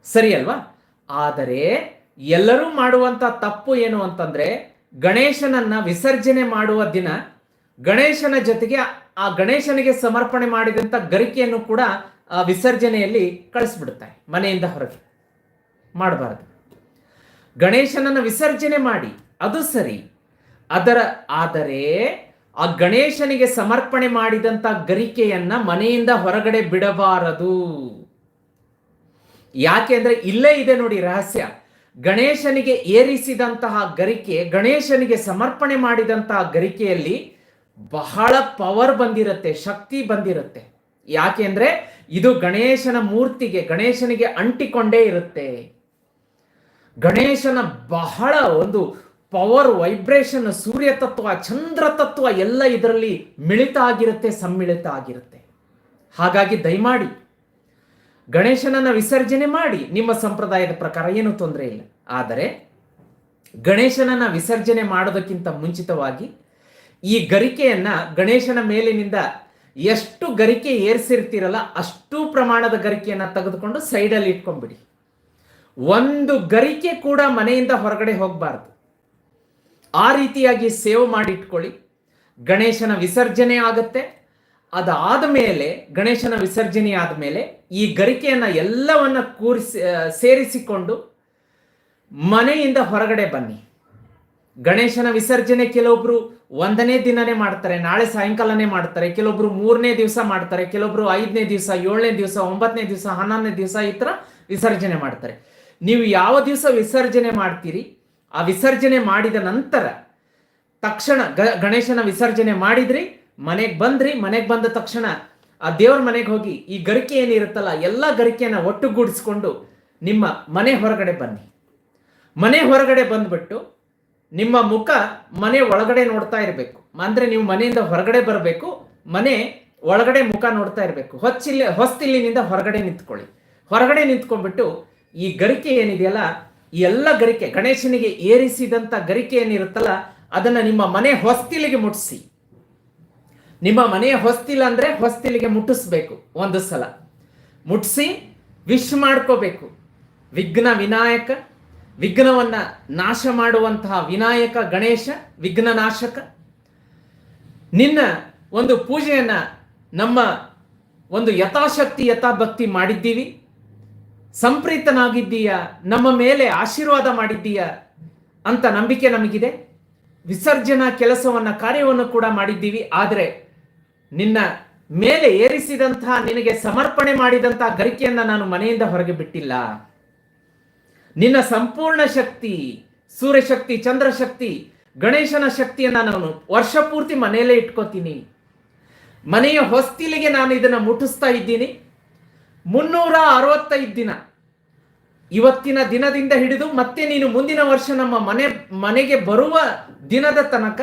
ಸರಿ ಅಲ್ವಾ? ಆದರೆ ಎಲ್ಲರೂ ಮಾಡುವಂತ ತಪ್ಪು ಏನು ಅಂತಂದ್ರೆ, ಗಣೇಶನನ್ನ ವಿಸರ್ಜನೆ ಮಾಡುವ ದಿನ ಗಣೇಶನ ಜೊತೆಗೆ ಆ ಗಣೇಶನಿಗೆ ಸಮರ್ಪಣೆ ಮಾಡಿದಂತ ಗರಿಕೆಯನ್ನು ಕೂಡ ವಿಸರ್ಜನೆಯಲ್ಲಿ ಕಳಿಸ್ಬಿಡ್ತಾರೆ ಮನೆಯಿಂದ ಹೊರಗೆ. ಮಾಡಬಾರದು. ಗಣೇಶನನ್ನ ವಿಸರ್ಜನೆ ಮಾಡಿ. ಅದು ಸರಿ. ಅದರ, ಆದರೆ ಆ ಗಣೇಶನಿಗೆ ಸಮರ್ಪಣೆ ಮಾಡಿದಂತ ಗರಿಕೆಯನ್ನ ಮನೆಯಿಂದ ಹೊರಗಡೆ ಬಿಡಬಾರದು. ಯಾಕೆ ಅಂದ್ರೆ ಇಲ್ಲೇ ಇದೆ ನೋಡಿ ರಹಸ್ಯ. ಗಣೇಶನಿಗೆ ಏರಿಸಿದಂತಹ ಗರಿಕೆ, ಗಣೇಶನಿಗೆ ಸಮರ್ಪಣೆ ಮಾಡಿದಂತಹ ಗರಿಕೆಯಲ್ಲಿ ಬಹಳ ಪವರ್ ಬಂದಿರುತ್ತೆ, ಶಕ್ತಿ ಬಂದಿರುತ್ತೆ. ಯಾಕೆ ಅಂದ್ರೆ ಇದು ಗಣೇಶನ ಮೂರ್ತಿಗೆ, ಗಣೇಶನಿಗೆ ಅಂಟಿಕೊಂಡೇ ಇರುತ್ತೆ. ಗಣೇಶನ ಬಹಳ ಒಂದು ಪವರ್ ವೈಬ್ರೇಷನ್ ಸೂರ್ಯ ತತ್ವ, ಚಂದ್ರ ತತ್ವ ಎಲ್ಲ ಇದರಲ್ಲಿ ಮಿಳಿತ ಆಗಿರುತ್ತೆ, ಸಮ್ಮಿಳಿತ ಆಗಿರುತ್ತೆ. ಹಾಗಾಗಿ ದಯಮಾಡಿ ಗಣೇಶನನ್ನ ವಿಸರ್ಜನೆ ಮಾಡಿ ನಿಮ್ಮ ಸಂಪ್ರದಾಯದ ಪ್ರಕಾರ ಏನು ತೊಂದರೆ ಇಲ್ಲ. ಆದರೆ ಗಣೇಶನನ್ನ ವಿಸರ್ಜನೆ ಮಾಡೋದಕ್ಕಿಂತ ಮುಂಚಿತವಾಗಿ ಈ ಗರಿಕೆಯನ್ನ ಗಣೇಶನ ಮೇಲಿನಿಂದ ಎಷ್ಟು ಗರಿಕೆ ಏರಿಸಿರ್ತೀರಲ್ಲ ಅಷ್ಟು ಪ್ರಮಾಣದ ಗರಿಕೆಯನ್ನು ತೆಗೆದುಕೊಂಡು ಸೈಡಲ್ಲಿ ಇಟ್ಕೊಂಡ್ಬಿಡಿ. ಒಂದು ಗರಿಕೆ ಕೂಡ ಮನೆಯಿಂದ ಹೊರಗಡೆ ಹೋಗಬಾರ್ದು. ಆ ರೀತಿಯಾಗಿ ಸೇವ್ ಮಾಡಿಟ್ಕೊಳ್ಳಿ. ಗಣೇಶನ ವಿಸರ್ಜನೆ ಆಗುತ್ತೆ. ಅದಾದ ಮೇಲೆ, ಗಣೇಶನ ವಿಸರ್ಜನೆ ಆದ ಮೇಲೆ ಈ ಗರಿಕೆಯನ್ನು ಎಲ್ಲವನ್ನ ಕೂರಿಸಿ ಸೇರಿಸಿಕೊಂಡು ಮನೆಯಿಂದ ಹೊರಗಡೆ ಬನ್ನಿ. ಗಣೇಶನ ವಿಸರ್ಜನೆ ಕೆಲವೊಬ್ರು ಒಂದನೇ ದಿನನೇ ಮಾಡ್ತಾರೆ, ನಾಳೆ ಸಾಯಂಕಾಲನೇ ಮಾಡ್ತಾರೆ, ಕೆಲವೊಬ್ರು ಮೂರನೇ ದಿವಸ ಮಾಡ್ತಾರೆ, ಕೆಲವೊಬ್ರು ಐದನೇ ದಿವಸ, ಏಳನೇ ದಿವಸ, ಒಂಬತ್ತನೇ ದಿವಸ, ಹನ್ನೊಂದನೇ ದಿವಸ ಈ ಥರ ವಿಸರ್ಜನೆ ಮಾಡ್ತಾರೆ. ನೀವು ಯಾವ ದಿವಸ ವಿಸರ್ಜನೆ ಮಾಡ್ತೀರಿ? ಆ ವಿಸರ್ಜನೆ ಮಾಡಿದ ನಂತರ ತಕ್ಷಣ ಗಣೇಶನ ವಿಸರ್ಜನೆ ಮಾಡಿದ್ರಿ, ಮನೆಗೆ ಬಂದ್ರಿ, ಮನೆಗೆ ಬಂದ ತಕ್ಷಣ ಆ ದೇವ್ರ ಮನೆಗೆ ಹೋಗಿ ಈ ಗರಿಕೆ ಏನಿರುತ್ತಲ್ಲ ಎಲ್ಲ ಗರಿಕೆಯನ್ನು ಒಟ್ಟುಗೂಡಿಸ್ಕೊಂಡು ನಿಮ್ಮ ಮನೆ ಹೊರಗಡೆ ಬನ್ನಿ. ಮನೆ ಹೊರಗಡೆ ಬಂದ್ಬಿಟ್ಟು ನಿಮ್ಮ ಮುಖ ಮನೆ ಒಳಗಡೆ ನೋಡ್ತಾ ಇರಬೇಕು. ಅಂದರೆ ನೀವು ಮನೆಯಿಂದ ಹೊರಗಡೆ ಬರಬೇಕು, ಮನೆ ಒಳಗಡೆ ಮುಖ ನೋಡ್ತಾ ಇರಬೇಕು. ಹೊಚ್ಚಿಲ್ಲಿ, ಹೊಸ್ತಿಲ್ಲಿನಿಂದ ಹೊರಗಡೆ ನಿಂತ್ಕೊಳ್ಳಿ. ಹೊರಗಡೆ ನಿಂತ್ಕೊಂಡ್ಬಿಟ್ಟು ಈ ಗರಿಕೆ ಏನಿದೆಯಲ್ಲ ಎಲ್ಲ ಗರಿಕೆ, ಗಣೇಶನಿಗೆ ಏರಿಸಿದಂಥ ಗರಿಕೆ ಏನಿರುತ್ತಲ್ಲ, ಅದನ್ನು ನಿಮ್ಮ ಮನೆ ಹೊಸ್ತಿಲಿಗೆ ಮುಟ್ಟಿಸಿ ನಿಮ್ಮ ಮನೆಯ ಹೊಸ್ತಿಲ ಅಂದರೆ ಹೊಸ್ತಿಲಿಗೆ ಮುಟ್ಟಿಸ್ಬೇಕು ಒಂದು ಸಲ. ಮುಟ್ಟಿಸಿ ವಿಶ್ ಮಾಡ್ಕೋಬೇಕು. ವಿಘ್ನ ವಿನಾಯಕ, ವಿಘ್ನವನ್ನು ನಾಶ ಮಾಡುವಂತಹ ವಿನಾಯಕ, ಗಣೇಶ, ವಿಘ್ನ ನಾಶಕ. ನಿನ್ನ ಒಂದು ಪೂಜೆಯನ್ನು ನಮ್ಮ ಒಂದು ಯಥಾಶಕ್ತಿ, ಯಥಾಭಕ್ತಿ ಮಾಡಿದ್ದೀವಿ. ಸಂಪ್ರೀತನಾಗಿದ್ದೀಯ, ನಮ್ಮ ಮೇಲೆ ಆಶೀರ್ವಾದ ಮಾಡಿದ್ದೀಯ ಅಂತ ನಂಬಿಕೆ ನಮಗಿದೆ. ವಿಸರ್ಜನಾ ಕೆಲಸವನ್ನ, ಕಾರ್ಯವನ್ನು ಕೂಡ ಮಾಡಿದ್ದೀವಿ. ಆದರೆ ನಿನ್ನ ಮೇಲೆ ಏರಿಸಿದಂತಹ ನಿನಗೆ ಸಮರ್ಪಣೆ ಮಾಡಿದಂತಹ ಗರಿಕೆಯನ್ನ ನಾನು ಮನೆಯಿಂದ ಹೊರಗೆ ಬಿಟ್ಟಿಲ್ಲ. ನಿನ್ನ ಸಂಪೂರ್ಣ ಶಕ್ತಿ, ಸೂರ್ಯಶಕ್ತಿ, ಚಂದ್ರಶಕ್ತಿ, ಗಣೇಶನ ಶಕ್ತಿಯನ್ನ ನಾನು ವರ್ಷ ಪೂರ್ತಿ ಮನೆಯಲ್ಲೇ ಇಟ್ಕೋತೀನಿ. ಮನೆಯ ಹೊಸ್ತಿಲಿಗೆ ನಾನು ಇದನ್ನ ಮುಟ್ಟಿಸ್ತಾ ಇದ್ದೀನಿ. ಮುನ್ನೂರ ಅರವತ್ತೈದು ದಿನ. ಇವತ್ತಿನ ದಿನದಿಂದ ಹಿಡಿದು ಮತ್ತೆ ನೀನು ಮುಂದಿನ ವರ್ಷ ನಮ್ಮ ಮನೆ, ಮನೆಗೆ ಬರುವ ದಿನದ ತನಕ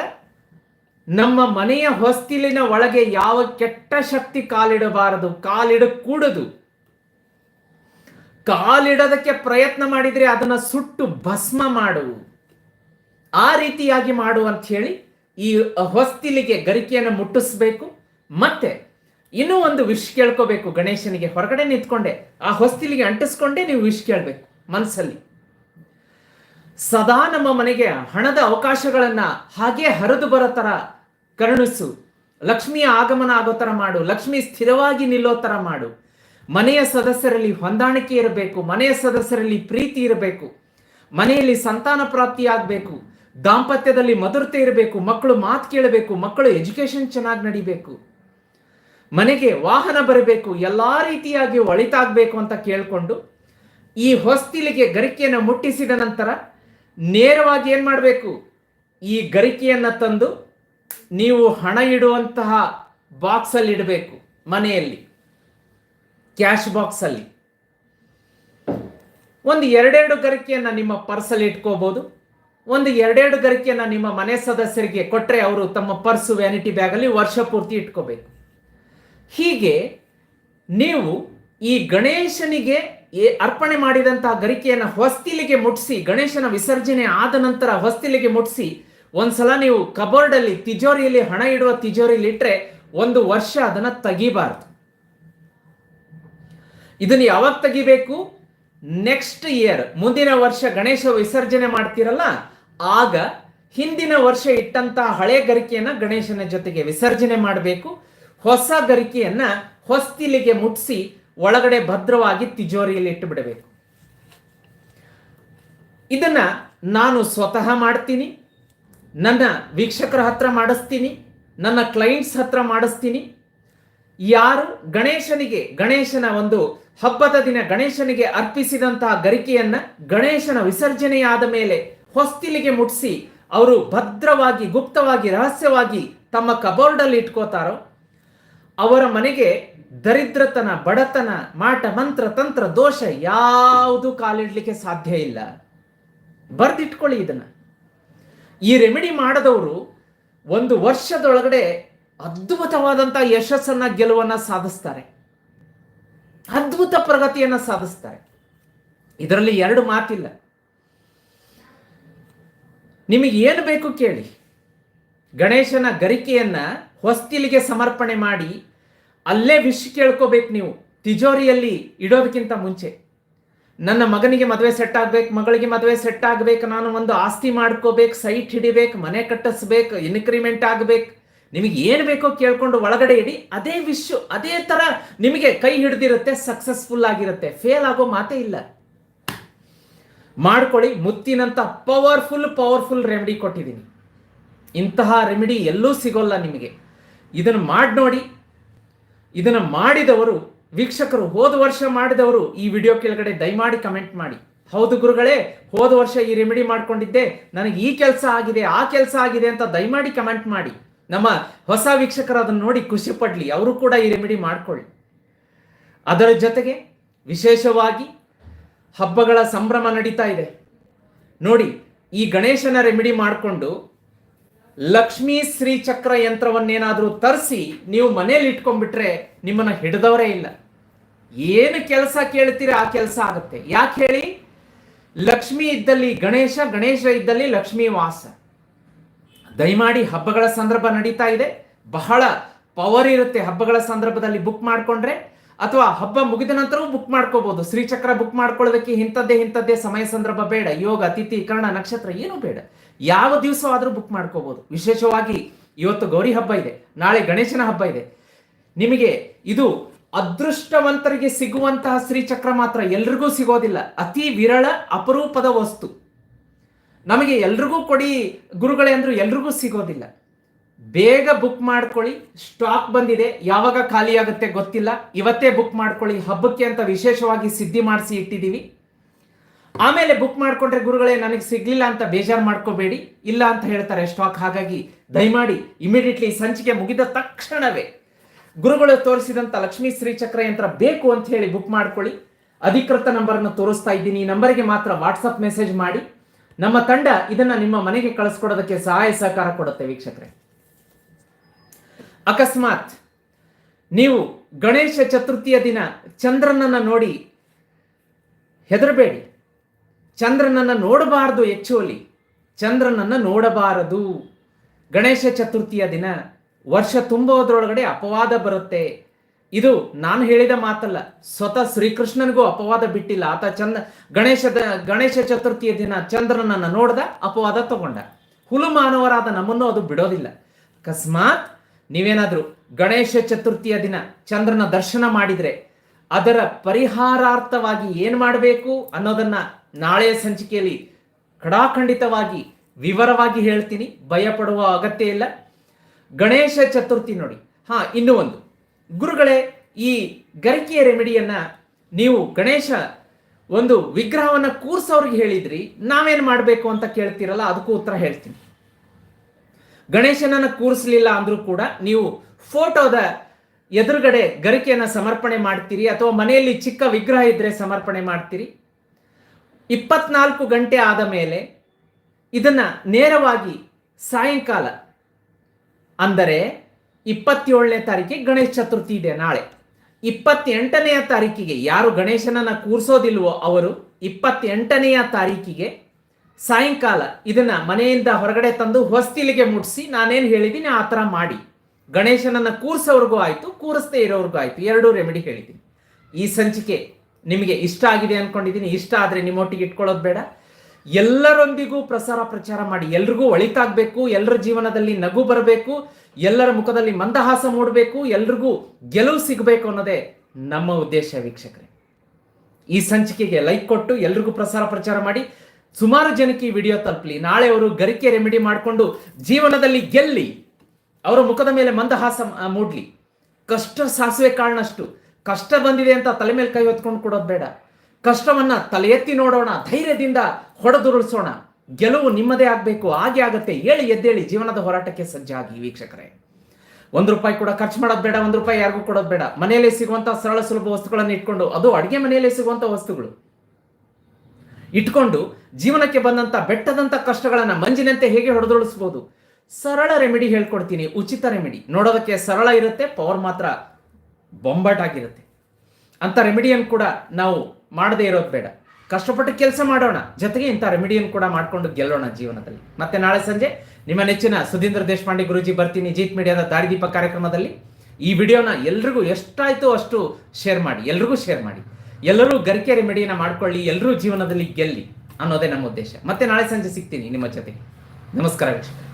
ನಮ್ಮ ಮನೆಯ ಹೊಸ್ತಿಲಿನ ಒಳಗೆ ಯಾವ ಕೆಟ್ಟ ಶಕ್ತಿ ಕಾಲಿಡಬಾರದು, ಕಾಲಿಡ ಕೂಡದು. ಕಾಲಿಡೋದಕ್ಕೆ ಪ್ರಯತ್ನ ಮಾಡಿದರೆ ಅದನ್ನ ಸುಟ್ಟು ಭಸ್ಮ ಮಾಡು. ಆ ರೀತಿಯಾಗಿ ಮಾಡು ಅಂತ ಹೇಳಿ ಈ ಹೊಸ್ತಿಲಿಗೆ ಗರಿಕೆಯನ್ನು ಮುಟ್ಟಿಸ್ಬೇಕು. ಮತ್ತೆ ಇನ್ನೂ ಒಂದು ವಿಶ್ ಕೇಳ್ಕೋಬೇಕು. ಗಣೇಶನಿಗೆ ಹೊರಗಡೆ ನಿಂತ್ಕೊಂಡೆ. ಆ ಹೊಸ್ತಿಲಿಗೆ ಅಂಟಿಸ್ಕೊಂಡೇ ನೀವು ವಿಶ್ ಕೇಳಬೇಕು ಮನಸ್ಸಲ್ಲಿ ಸದಾ ನಮ್ಮ ಮನೆಗೆ ಹಣದ ಅವಕಾಶಗಳನ್ನ ಹಾಗೆ ಹರಿದು ಬರೋ ತರ ಕರುಣಿಸು. ಲಕ್ಷ್ಮಿಯ ಆಗಮನ ಆಗೋ ತರ ಮಾಡು. ಲಕ್ಷ್ಮಿ ಸ್ಥಿರವಾಗಿ ನಿಲ್ಲೋ ತರ ಮಾಡು. ಮನೆಯ ಸದಸ್ಯರಲ್ಲಿ ಹೊಂದಾಣಿಕೆ ಇರಬೇಕು. ಮನೆಯ ಸದಸ್ಯರಲ್ಲಿ ಪ್ರೀತಿ ಇರಬೇಕು. ಮನೆಯಲ್ಲಿ ಸಂತಾನ ಪ್ರಾಪ್ತಿ ಆಗಬೇಕು. ದಾಂಪತ್ಯದಲ್ಲಿ ಮಧುರತೆ ಇರಬೇಕು. ಮಕ್ಕಳು ಮಾತು ಕೇಳಬೇಕು. ಮಕ್ಕಳು ಎಜುಕೇಶನ್ ಚೆನ್ನಾಗಿ ನಡಿಬೇಕು. ಮನೆಗೆ ವಾಹನ ಬರಬೇಕು, ಎಲ್ಲ ರೀತಿಯಾಗಿ ಒಳಿತಾಗಬೇಕು ಅಂತ ಕೇಳಿಕೊಂಡು ಈ ಹೊಸ್ತಿಲಿಗೆ ಗರಿಕೆಯನ್ನು ಮುಟ್ಟಿಸಿದ ನಂತರ ನೇರವಾಗಿ ಏನು ಮಾಡಬೇಕು? ಈ ಗರಿಕೆಯನ್ನ ತಂದು ನೀವು ಹಣ ಇಡುವಂತಹ ಬಾಕ್ಸ್ ಅಲ್ಲಿ ಇಡಬೇಕು, ಮನೆಯಲ್ಲಿ. ಕ್ಯಾಶ್ ಬಾಕ್ಸ್ ಅಲ್ಲಿ ಒಂದು ಎರಡೆರಡು ಗರಿಕೆಯನ್ನ ನಿಮ್ಮ ಪರ್ಸಲ್ಲಿ ಇಟ್ಕೋಬೋದು. ಒಂದು ಎರಡೆರಡು ಗರಿಕೆಯನ್ನ ನಿಮ್ಮ ಮನೆ ಸದಸ್ಯರಿಗೆ ಕೊಟ್ಟರೆ ಅವರು ತಮ್ಮ ಪರ್ಸು ವ್ಯಾನಿಟಿ ಬ್ಯಾಗಲ್ಲಿ ವರ್ಷ ಪೂರ್ತಿ ಇಟ್ಕೋಬೇಕು. ಹೀಗೆ ನೀವು ಈ ಗಣೇಶನಿಗೆ ಅರ್ಪಣೆ ಮಾಡಿದಂತಹ ಗರಿಕೆಯನ್ನು ಹೊಸ್ತಿಲಿಗೆ ಮುಟ್ಟಿಸಿ ಗಣೇಶನ ವಿಸರ್ಜನೆ ಆದ ನಂತರ ಹೊಸ್ತಿಲಿಗೆ ಮುಟ್ಟಿಸಿ ಒಂದ್ಸಲ ನೀವು ಕಬೋರ್ಡ್ ಅಲ್ಲಿ ತಿಜೋರಿಯಲ್ಲಿ ಹಣ ಇಡುವ ತಿಜೋರಿಯಲ್ಲಿ ಇಟ್ಟರೆ ಒಂದು ವರ್ಷ ಅದನ್ನ ತೆಗಿಬಾರ್ದು. ಇದನ್ನ ಯಾವಾಗ ತೆಗಿಬೇಕು? Next year. ಮುಂದಿನ ವರ್ಷ ಗಣೇಶ ವಿಸರ್ಜನೆ ಮಾಡ್ತಿರಲ್ಲ, ಆಗ ಹಿಂದಿನ ವರ್ಷ ಇಟ್ಟಂತಹ ಹಳೆ ಗರಿಕೆಯನ್ನ ಗಣೇಶನ ಜೊತೆಗೆ ವಿಸರ್ಜನೆ ಮಾಡಬೇಕು. ಹೊಸ ಗರಿಕೆಯನ್ನ ಹೊಸ್ತಿಲಿಗೆ ಮುಟ್ಟಿಸಿ ಒಳಗಡೆ ಭದ್ರವಾಗಿ ತಿಜೋರಿಯಲ್ಲಿ ಇಟ್ಟು ಬಿಡಬೇಕು ಇದನ್ನ ನಾನು ಸ್ವತಃ ಮಾಡ್ತೀನಿ, ನನ್ನ ವೀಕ್ಷಕರ ಹತ್ರ ಮಾಡಿಸ್ತೀನಿ, ನನ್ನ ಕ್ಲೈಂಟ್ಸ್ ಹತ್ರ ಮಾಡಿಸ್ತೀನಿ. ಯಾರು ಗಣೇಶನಿಗೆ, ಗಣೇಶನ ಒಂದು ಹಬ್ಬದ ದಿನ ಗಣೇಶನಿಗೆ ಅರ್ಪಿಸಿದಂತಹ ಗರಿಕೆಯನ್ನ ಗಣೇಶನ ವಿಸರ್ಜನೆಯಾದ ಮೇಲೆ ಹೊಸ್ತಿಲಿಗೆ ಮುಟ್ಟಿಸಿ ಅವರು ಭದ್ರವಾಗಿ, ಗುಪ್ತವಾಗಿ, ರಹಸ್ಯವಾಗಿ ತಮ್ಮ ಕಬೋರ್ಡಲ್ಲಿ ಇಟ್ಕೋತಾರೋ ಅವರ ಮನೆಗೆ ದರಿದ್ರತನ, ಬಡತನ, ಮಾಟ, ಮಂತ್ರ, ತಂತ್ರ, ದೋಷ ಯಾವುದು ಕಾಲಿಡ್ಲಿಕ್ಕೆ ಸಾಧ್ಯ ಇಲ್ಲ. ಬರ್ದಿಟ್ಕೊಳ್ಳಿ ಇದನ್ನ. ಈ ರೆಮಿಡಿ ಮಾಡದವರು ಒಂದು ವರ್ಷದೊಳಗಡೆ ಅದ್ಭುತವಾದಂಥ ಯಶಸ್ಸನ್ನ, ಗೆಲುವನ್ನ ಸಾಧಿಸ್ತಾರೆ. ಅದ್ಭುತ ಪ್ರಗತಿಯನ್ನ ಸಾಧಿಸ್ತಾರೆ. ಇದರಲ್ಲಿ ಎರಡು ಮಾತಿಲ್ಲ. ನಿಮಗೆ ಏನು ಬೇಕು ಕೇಳಿ. ಗಣೇಶನ ಗರಿಕೆಯನ್ನ ಹೊಸ್ತಿಲಿಗೆ ಸಮರ್ಪಣೆ ಮಾಡಿ ಅಲ್ಲೇ ವಿಶ್ ಕೇಳ್ಕೋಬೇಕು ನೀವು. ತಿಜೋರಿಯಲ್ಲಿ ಇಡೋದಕ್ಕಿಂತ ಮುಂಚೆ. ನನ್ನ ಮಗನಿಗೆ ಮದುವೆ ಸೆಟ್ ಆಗ್ಬೇಕು, ಮಗಳಿಗೆ ಮದುವೆ ಸೆಟ್ ಆಗ್ಬೇಕು, ನಾನು ಒಂದು ಆಸ್ತಿ ಮಾಡ್ಕೋಬೇಕು, ಸೈಟ್ ಹಿಡಿಬೇಕು, ಮನೆ ಕಟ್ಟಿಸ್ಬೇಕು ಇನ್ಕ್ರಿಮೆಂಟ್ ಆಗ್ಬೇಕು. ನಿಮಗೆ ಏನು ಬೇಕೋ ಕೇಳ್ಕೊಂಡು ಒಳಗಡೆ ಇಡಿ, ಅದೇ ವಿಶ್ ಅದೇ ತರ ನಿಮಗೆ ಕೈ ಹಿಡಿದಿರುತ್ತೆ ಸಕ್ಸಸ್ಫುಲ್ ಆಗಿರುತ್ತೆ. ಫೇಲ್ ಆಗೋ ಮಾತೇ ಇಲ್ಲ. ಮಾಡ್ಕೊಳ್ಳಿ, ಮುತ್ತಿನಂತ ಪವರ್ಫುಲ್ ಪವರ್ಫುಲ್ ರೆಮಿಡಿ ಕೊಟ್ಟಿದ್ದೀನಿ. ಇಂತಹ ರೆಮಿಡಿ ಎಲ್ಲೂ ಸಿಗೋಲ್ಲ ನಿಮಗೆ. ಇದನ್ನು ಮಾಡಿ ನೋಡಿ ಇದನ್ನು ಮಾಡಿದವರು, ವೀಕ್ಷಕರು, ಹೋದ ವರ್ಷ ಮಾಡಿದವರು ಈ ವಿಡಿಯೋ ಕೆಳಗಡೆ ದಯಮಾಡಿ ಕಮೆಂಟ್ ಮಾಡಿ. ಹೌದು ಗುರುಗಳೇ, ಹೋದ ವರ್ಷ ಈ ರೆಮಿಡಿ ಮಾಡ್ಕೊಂಡಿದ್ದೆ, ನನಗೆ ಈ ಕೆಲಸ ಆಗಿದೆ, ಆ ಕೆಲಸ ಆಗಿದೆ ಅಂತ ದಯಮಾಡಿ ಕಮೆಂಟ್ ಮಾಡಿ. ನಮ್ಮ ಹೊಸ ವೀಕ್ಷಕರು ಅದನ್ನು ನೋಡಿ ಖುಷಿ ಪಡ್ಲಿ, ಅವರು ಕೂಡ ಈ ರೆಮಿಡಿ ಮಾಡ್ಕೊಳ್ಳಿ. ಅದರ ಜೊತೆಗೆ ವಿಶೇಷವಾಗಿ ಹಬ್ಬಗಳ ಸಂಭ್ರಮ ನಡೀತಾ ಇದೆ. ನೋಡಿ, ಈ ಗಣೇಶನ ರೆಮಿಡಿ ಮಾಡಿಕೊಂಡು ಲಕ್ಷ್ಮೀ ಶ್ರೀ ಚಕ್ರ ಯಂತ್ರವನ್ನೇನಾದರೂ ತರಿಸಿ ನೀವು ಮನೇಲಿ ಇಟ್ಕೊಂಡ್ಬಿಟ್ರೆ ನಿಮ್ಮನ್ನ ಹಿಡಿದವರೇ ಇಲ್ಲ. ಏನು ಕೆಲಸ ಕೇಳ್ತೀರಿ ಆ ಕೆಲಸ ಆಗುತ್ತೆ. ಯಾಕೆ ಹೇಳಿ? ಲಕ್ಷ್ಮಿ ಇದ್ದಲ್ಲಿ ಗಣೇಶ ಗಣೇಶ ಇದ್ದಲ್ಲಿ ಲಕ್ಷ್ಮೀ ವಾಸ. ದಯಮಾಡಿ ಹಬ್ಬಗಳ ಸಂದರ್ಭ ನಡೀತಾ ಇದೆ. ಬಹಳ ಪವರ್ ಇರುತ್ತೆ ಹಬ್ಬಗಳ ಸಂದರ್ಭದಲ್ಲಿ ಬುಕ್ ಮಾಡಿಕೊಂಡ್ರೆ. ಅಥವಾ ಹಬ್ಬ ಮುಗಿದ ನಂತರವೂ ಬುಕ್ ಮಾಡ್ಕೋಬಹುದು ಶ್ರೀಚಕ್ರ ಬುಕ್ ಮಾಡ್ಕೊಳ್ಳೋದಕ್ಕೆ ಇಂಥದ್ದೇ ಇಂಥದ್ದೇ ಸಮಯ ಸಂದರ್ಭ ಬೇಡ. ಯೋಗ ಅತಿಥಿ ಕರ್ಣ, ನಕ್ಷತ್ರ ಏನೂ ಬೇಡ. ಯಾವ ದಿವಸ ಆದರೂ ಬುಕ್ ಮಾಡ್ಕೋಬಹುದು ವಿಶೇಷವಾಗಿ ಇವತ್ತು ಗೌರಿ ಹಬ್ಬ ಇದೆ. ನಾಳೆ ಗಣೇಶನ ಹಬ್ಬ ಇದೆ. ನಿಮಗೆ ಇದು ಅದೃಷ್ಟವಂತರಿಗೆ ಸಿಗುವಂತಹ ಶ್ರೀಚಕ್ರ ಮಾತ್ರ ಎಲ್ರಿಗೂ ಸಿಗೋದಿಲ್ಲ. ಅತಿ ವಿರಳ ಅಪರೂಪದ ವಸ್ತು. ನಮಗೆ ಎಲ್ರಿಗೂ ಕೊಡಿ ಗುರುಗಳೇ ಅಂದ್ರು ಎಲ್ರಿಗೂ ಸಿಗೋದಿಲ್ಲ. ಬೇಗ ಬುಕ್ ಮಾಡ್ಕೊಳ್ಳಿ. ಸ್ಟಾಕ್ ಬಂದಿದೆ. ಯಾವಾಗ ಖಾಲಿ ಆಗುತ್ತೆ ಗೊತ್ತಿಲ್ಲ. ಇವತ್ತೇ ಬುಕ್ ಮಾಡ್ಕೊಳ್ಳಿ. ಹಬ್ಬಕ್ಕೆ ಅಂತ ವಿಶೇಷವಾಗಿ ಸಿದ್ಧಿ ಮಾಡಿಸಿ ಇಟ್ಟಿದ್ದೀವಿ. ಆಮೇಲೆ ಬುಕ್ ಮಾಡ್ಕೊಂಡ್ರೆ ಗುರುಗಳೇ, ನನಗೆ ಸಿಗ್ಲಿಲ್ಲ ಅಂತ ಬೇಜಾರು ಮಾಡ್ಕೋಬೇಡಿ. ಇಲ್ಲ ಅಂತ ಹೇಳ್ತಾರೆ ಸ್ಟಾಕ್. ಹಾಗಾಗಿ ದಯಮಾಡಿ ಇಮಿಡಿಯೇಟ್ಲಿ ಸಂಚಿಕೆ ಮುಗಿದ ತಕ್ಷಣವೇ ಗುರುಗಳು ತೋರಿಸಿದಂತ ಲಕ್ಷ್ಮೀ ಶ್ರೀ ಚಕ್ರ ಯಂತ್ರ ಬೇಕು ಅಂತ ಹೇಳಿ ಬುಕ್ ಮಾಡ್ಕೊಳ್ಳಿ. ಅಧಿಕೃತ ನಂಬರ್ ಅನ್ನು ತೋರಿಸ್ತಾ ಇದ್ದೀನಿ. ಈ ನಂಬರ್ಗೆ ಮಾತ್ರ ವಾಟ್ಸಪ್ ಮೆಸೇಜ್ ಮಾಡಿ. ನಮ್ಮ ತಂಡ ಇದನ್ನ ನಿಮ್ಮ ಮನೆಗೆ ಕಳಿಸ್ಕೊಡೋದಕ್ಕೆ ಸಹಾಯ ಸಹಕಾರ ಕೊಡುತ್ತೆ ವೀಕ್ಷಕರೇ. ಅಕಸ್ಮಾತ್ ನೀವು ಗಣೇಶ ಚತುರ್ಥಿಯ ದಿನ ಚಂದ್ರನನ್ನ ನೋಡಿ ಹೆದರಬೇಡಿ. ಚಂದ್ರನನ್ನ ನೋಡಬಾರದು ಎಕ್ಚುಲಿ ಚಂದ್ರನನ್ನು ನೋಡಬಾರದು. ಗಣೇಶ ಚತುರ್ಥಿಯ ದಿನ ವರ್ಷ ತುಂಬೋದ್ರೊಳಗಡೆ ಅಪವಾದ ಬರುತ್ತೆ. ಇದು ನಾನು ಹೇಳಿದ ಮಾತಲ್ಲ, ಸ್ವತಃ ಶ್ರೀಕೃಷ್ಣನಿಗೂ ಅಪವಾದ ಬಿಟ್ಟಿಲ್ಲ. ಆತ ಚಂದ, ಗಣೇಶದ, ಗಣೇಶ ಚತುರ್ಥಿಯ ದಿನ ಚಂದ್ರನನ್ನ ನೋಡ್ದ, ಅಪವಾದ ತಗೊಂಡ. ಹುಲು ಮಾನವರಾದ ನಮ್ಮನ್ನು ಅದು ಬಿಡೋದಿಲ್ಲ. ಅಕಸ್ಮಾತ್ ನೀವೇನಾದರೂ ಗಣೇಶ ಚತುರ್ಥಿಯ ದಿನ ಚಂದ್ರನ ದರ್ಶನ ಮಾಡಿದರೆ ಅದರ ಪರಿಹಾರಾರ್ಥವಾಗಿ ಏನು ಮಾಡಬೇಕು ಅನ್ನೋದನ್ನ ನಾಳೆಯ ಸಂಚಿಕೆಯಲ್ಲಿ ಖಡಾಖಂಡಿತವಾಗಿ ವಿವರವಾಗಿ ಹೇಳ್ತೀನಿ. ಭಯಪಡುವ ಅಗತ್ಯ ಇಲ್ಲ. ಗಣೇಶ ಚತುರ್ಥಿ ನೋಡಿ. ಹಾ, ಇನ್ನೂ ಒಂದು. ಗುರುಗಳೇ, ಈ ಗರಿಕೆಯ ರೆಮಿಡಿಯನ್ನ ನೀವು ಗಣೇಶ ಒಂದು ವಿಗ್ರಹವನ್ನ ಕೂರ್ಸೋರ್ಗೆ ಹೇಳಿದ್ರಿ. ನಾವೇನ್ ಮಾಡಬೇಕು ಅಂತ ಕೇಳ್ತೀರಲ್ಲ, ಅದಕ್ಕೂ ಉತ್ತರ ಹೇಳ್ತೀನಿ. ಗಣೇಶನನ್ನ ಕೂರಿಸ್ಲಿಲ್ಲ ಅಂದ್ರೂ ಕೂಡ ನೀವು ಫೋಟೋದ ಎದುರುಗಡೆ ಗರಿಕೆಯನ್ನ ಸಮರ್ಪಣೆ ಮಾಡ್ತೀರಿ ಅಥವಾ ಮನೆಯಲ್ಲಿ ಚಿಕ್ಕ ವಿಗ್ರಹ ಇದ್ರೆ ಸಮರ್ಪಣೆ ಮಾಡ್ತೀರಿ. ಇಪ್ಪತ್ನಾಲ್ಕು ಗಂಟೆ ಆದ ಮೇಲೆ ಇದನ್ನು ನೇರವಾಗಿ ಸಾಯಂಕಾಲ. ಅಂದರೆ ಇಪ್ಪತ್ತೇಳನೇ ತಾರೀಕಿಗೆ ಗಣೇಶ ಚತುರ್ಥಿ ಇದೆ ನಾಳೆ. ಇಪ್ಪತ್ತೆಂಟನೆಯ ತಾರೀಕಿಗೆ ಯಾರು ಗಣೇಶನನ್ನು ಕೂರಿಸೋದಿಲ್ವೋ ಅವರು ಇಪ್ಪತ್ತೆಂಟನೆಯ ತಾರೀಕಿಗೆ ಸಾಯಂಕಾಲ ಇದನ್ನು ಮನೆಯಿಂದ ಹೊರಗಡೆ ತಂದು ಹೊಸ್ತಿಲಿಗೆ ಮುಟ್ಟಿಸಿ ನಾನೇನು ಹೇಳಿದ್ದೀನಿ ಆ ಥರ ಮಾಡಿ. ಗಣೇಶನನ್ನು ಕೂರಿಸೋರ್ಗೂ ಆಯಿತು, ಕೂರಿಸದೇ ಇರೋರ್ಗೂ ಆಯಿತು. ಎರಡೂ ರೆಮಿಡಿ ಹೇಳಿದ್ದೀನಿ. ಈ ಸಂಚಿಕೆ ನಿಮಗೆ ಇಷ್ಟ ಆಗಿದೆ ಅನ್ಕೊಂಡಿದ್ದೀನಿ, ಇಷ್ಟ ಆದರೆ ನಿಮ್ಮೊಟ್ಟಿಗೆ ಇಟ್ಕೊಳ್ಳೋದು ಬೇಡ. ಎಲ್ಲರೊಂದಿಗೂ ಪ್ರಸಾರ ಪ್ರಚಾರ ಮಾಡಿ, ಎಲ್ರಿಗೂ ಒಳಿತಾಗಬೇಕು ಎಲ್ಲರ ಜೀವನದಲ್ಲಿ ನಗು ಬರಬೇಕು, ಎಲ್ಲರ ಮುಖದಲ್ಲಿ ಮಂದಹಾಸ ಮೂಡಬೇಕು, ಎಲ್ರಿಗೂ ಗೆಲುವು ಸಿಗಬೇಕು ಅನ್ನೋದೇ ನಮ್ಮ ಉದ್ದೇಶ ವೀಕ್ಷಕರೇ. ಈ ಸಂಚಿಕೆಗೆ ಲೈಕ್ ಕೊಟ್ಟು ಎಲ್ರಿಗೂ ಪ್ರಸಾರ ಪ್ರಚಾರ ಮಾಡಿ, ಸುಮಾರು ಜನಕ್ಕೆ ಈ ವಿಡಿಯೋ ತಲುಪಲಿ. ನಾಳೆ ಅವರು ಗರಿಕೆ ರೆಮಿಡಿ ಮಾಡಿಕೊಂಡು ಜೀವನದಲ್ಲಿ ಗೆಲ್ಲಿ, ಅವರ ಮುಖದ ಮೇಲೆ ಮಂದಹಾಸ ಮೂಡಲಿ. ಕಷ್ಟ ಸಾಸಿವೆ ಕಾರಣಷ್ಟು ಕಷ್ಟ ಬಂದಿದೆ ಅಂತ ತಲೆ ಮೇಲೆ ಕೈ ಹೊತ್ಕೊಂಡು ಕೊಡೋದು ಬೇಡ. ಕಷ್ಟವನ್ನ ತಲೆ ಎತ್ತಿ ನೋಡೋಣ, ಧೈರ್ಯದಿಂದ ಹೊಡೆದುರುಳಿಸೋಣ. ಗೆಲುವು ನಿಮ್ಮದೇ ಆಗಬೇಕು, ಹಾಗೆ ಆಗುತ್ತೆ. ಹೇಳಿ, ಎದ್ದೇಳಿ, ಜೀವನದ ಹೋರಾಟಕ್ಕೆ ಸಜ್ಜಾಗಿ ವೀಕ್ಷಕರೇ. ಒಂದು ರೂಪಾಯಿ ಕೂಡ ಖರ್ಚು ಮಾಡೋದು ಬೇಡ, ಒಂದು ರೂಪಾಯಿ ಯಾರಿಗೂ ಕೊಡೋದು ಬೇಡ. ಮನೆಯಲ್ಲೇ ಸಿಗುವಂಥ ಸರಳ ಸುಲಭ ವಸ್ತುಗಳನ್ನು ಇಟ್ಕೊಂಡು, ಅದು ಅಡುಗೆ ಮನೆಯಲ್ಲೇ ಸಿಗುವಂಥ ವಸ್ತುಗಳು. ಇಟ್ಕೊಂಡು ಜೀವನಕ್ಕೆ ಬಂದಂತ, ಬೆಟ್ಟದಂತ ಕಷ್ಟಗಳನ್ನು ಮಂಜಿನಂತೆ ಹೇಗೆ ಹೊಡೆದೊಳಿಸ್ಬೋದು ಸರಳ ರೆಮಿಡಿ ಹೇಳ್ಕೊಡ್ತೀನಿ, ಉಚಿತ ರೆಮಿಡಿ. ನೋಡೋದಕ್ಕೆ ಸರಳ ಇರುತ್ತೆ, ಪವರ್ ಮಾತ್ರ ಬೊಂಬಾಟ್ ಆಗಿರುತ್ತೆ. ಅಂತ ರೆಮಿಡಿಯನ್ನು ಕೂಡ ನಾವು ಮಾಡದೇ ಇರೋದು ಬೇಡ. ಕಷ್ಟಪಟ್ಟು ಕೆಲಸ ಮಾಡೋಣ. ಜೊತೆಗೆ ಇಂಥ ರೆಮಿಡಿಯನ್ನು ಕೂಡ ಮಾಡ್ಕೊಂಡು ಗೆಲ್ಲೋಣ ಜೀವನದಲ್ಲಿ. ಮತ್ತೆ ನಾಳೆ ಸಂಜೆ ನಿಮ್ಮ ನೆಚ್ಚಿನ ಸುಧೀಂದ್ರ ದೇಶಪಾಂಡೆ ಗುರುಜಿ ಬರ್ತೀನಿ ಜೀತ್ ಮೀಡಿಯಾದ ದಾರಿದೀಪ ಕಾರ್ಯಕ್ರಮದಲ್ಲಿ ಈ ವಿಡಿಯೋನ ಎಲ್ರಿಗೂ ಎಷ್ಟಾಯ್ತು ಅಷ್ಟು ಶೇರ್ ಮಾಡಿ, ಎಲ್ರಿಗೂ ಶೇರ್ ಮಾಡಿ. ಎಲ್ಲರೂ ಗರಿಕೆ ರೆಮಿಡಿಯನ್ನ ಮಾಡ್ಕೊಳ್ಳಿ, ಎಲ್ಲರೂ ಜೀವನದಲ್ಲಿ ಗೆಲ್ಲಿ ಅನ್ನೋದೇ ನಮ್ಮ ಉದ್ದೇಶ. ಮತ್ತೆ ನಾಳೆ ಸಂಜೆ ಸಿಗ್ತೀನಿ ನಿಮ್ಮ ಜೊತೆಗೆ. ನಮಸ್ಕಾರ ವೀಕ್ಷಕರೇ.